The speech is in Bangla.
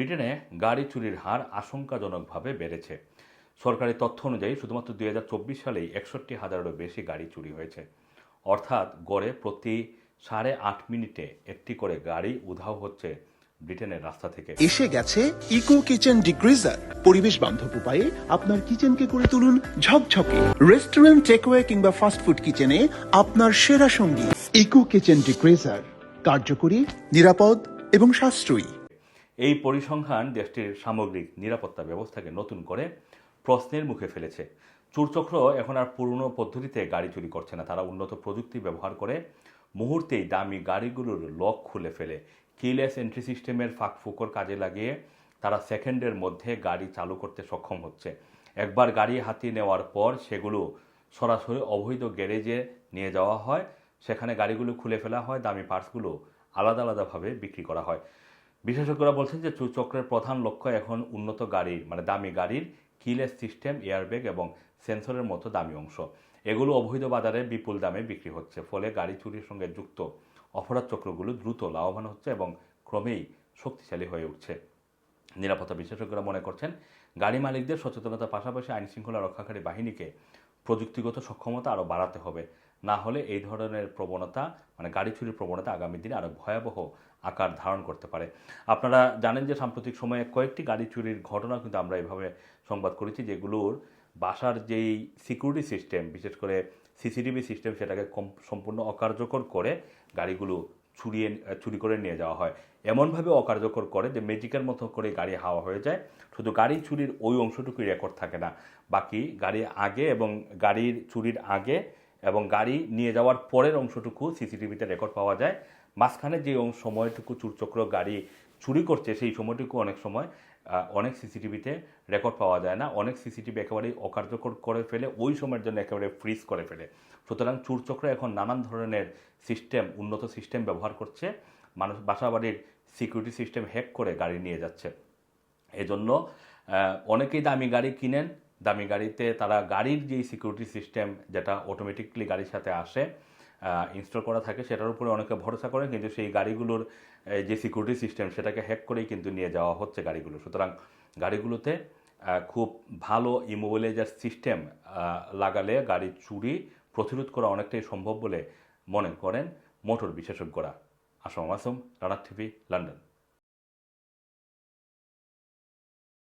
ব্রিটেনে গাড়ি চুরির হার আশঙ্কাজনকভাবে বেড়েছে। সরকারি তথ্য অনুযায়ী শুধুমাত্র দুই হাজার চব্বিশ সালেই একষট্টি হাজারেরও বেশি গাড়ি চুরি হয়েছে। অর্থাৎ গড়ে প্রতি সাড়ে আট মিনিটে একটি করে গাড়ি উধাও হচ্ছে ব্রিটেনের রাস্তা থেকে। এসে গেছে ইকো কিচেন ডিগ্রিজার পরিবেশ বান্ধব উপায়ে আপনার কিচেনকে করে তুলুন ঝকঝকে। রেস্টুরেন্ট, টেকওয়ে কিংবা ফাস্টফুড কিচেনে আপনার সেরা সঙ্গী। ইকো কিচেন ডিগ্রিজার কার্যকরী, নিরাপদ এবং সাশ্রয়ী। এই পরিসংখ্যান দেশটির সামগ্রিক নিরাপত্তা ব্যবস্থাকে নতুন করে প্রশ্নের মুখে ফেলেছে। চুরচক্র এখন আর পুরনো পদ্ধতিতে গাড়ি চুরি করছে না। তারা উন্নত প্রযুক্তি ব্যবহার করে মুহূর্তেই দামি গাড়িগুলোর লক খুলে ফেলে। কিলেস এন্ট্রি সিস্টেমের ফাঁকফুকর কাজে লাগিয়ে তারা সেকেন্ডের মধ্যে গাড়ি চালু করতে সক্ষম হচ্ছে। একবার গাড়ি হাতিয়ে নেওয়ার পর সেগুলো সরাসরি অবৈধ গ্যারেজে নিয়ে যাওয়া হয়। সেখানে গাড়িগুলো খুলে ফেলা হয়। দামি পার্টসগুলো আলাদা আলাদাভাবে বিক্রি করা হয়। বিশেষজ্ঞরা বলছেন যে চক্রের প্রধান লক্ষ্য এখন উন্নত গাড়ির মানে দামি গাড়ির কিলেস সিস্টেম এয়ারব্যাগ এবং সেন্সরের মতো দামি অংশ। এগুলো অবৈধ বাজারে বিপুল দামে বিক্রি হচ্ছে। ফলে গাড়ি চুরির সঙ্গে যুক্ত অপরাধ চক্রগুলো দ্রুত লাভবান হচ্ছে এবং ক্রমেই শক্তিশালী হয়ে উঠছে। নিরাপত্তা বিশেষজ্ঞরা মনে করছেন, গাড়ি মালিকদের সচেতনতার পাশাপাশি আইনশৃঙ্খলা রক্ষাকারী বাহিনীকে প্রযুক্তিগত সক্ষমতা আরও বাড়াতে হবে। না হলে এই ধরনের প্রবণতা মানে গাড়ি চুরির প্রবণতা আগামী দিনে আরও ভয়াবহ আকার ধারণ করতে পারে। আপনারা জানেন যে সাম্প্রতিক সময়ে কয়েকটি গাড়ি চুরির ঘটনা কিন্তু আমরা এভাবে সংবাদ করেছি, যেগুলোর বাসার যেই সিকিউরিটি সিস্টেম বিশেষ করে সিসিটিভি সিস্টেম সেটাকে সম্পূর্ণ অকার্যকর করে গাড়িগুলো চুরিয়ে, চুরি করে নিয়ে যাওয়া হয়। এমনভাবে অকার্যকর করে যে ম্যাজিকের মতো করে গাড়ি হাওয়া হয়ে যায়। শুধু গাড়ি চুরির ওই অংশটুকুই রেকর্ড থাকে না। বাকি গাড়ি আগে এবং গাড়ির চুরির আগে এবং গাড়ি নিয়ে যাওয়ার পরের অংশটুকু সিসিটিভিতে রেকর্ড পাওয়া যায়। মাঝখানে যে সময়টুকু চুরচক্র গাড়ি চুরি করছে, সেই সময়টুকু অনেক সময় অনেক সিসিটিভিতে রেকর্ড পাওয়া যায় না। অনেক সিসিটিভি একেবারেই অকার্যকর করে ফেলে, ওই সময়ের জন্য একেবারে ফ্রিজ করে ফেলে। সুতরাং চুরচক্র এখন নানান ধরনের সিস্টেম উন্নত সিস্টেম ব্যবহার করছে। মানুষ, বাসাবাড়ির সিকিউরিটি সিস্টেম হ্যাক করে গাড়ি নিয়ে যাচ্ছে। এজন্য অনেকেই দামি গাড়ি কিনেন দামি গাড়িতে তারা গাড়ির যেই সিকিউরিটি সিস্টেম যেটা অটোমেটিকলি গাড়ির সাথে আসে ইনস্টল করা থাকে, সেটার উপরে অনেকে ভরসা করে, কিন্তু সেই গাড়িগুলোর যে সিকিউরিটি সিস্টেম সেটাকে হ্যাক করেই কিন্তু নিয়ে যাওয়া হচ্ছে গাড়িগুলো। সুতরাং গাড়িগুলোতে খুব ভালো ইমোবিলাইজার সিস্টেম লাগালে গাড়ি চুরি প্রতিরোধ করা অনেকটাই সম্ভব বলে মনে করেন মোটর বিশেষজ্ঞরা। আসম আসম রানার টিভি, লন্ডন।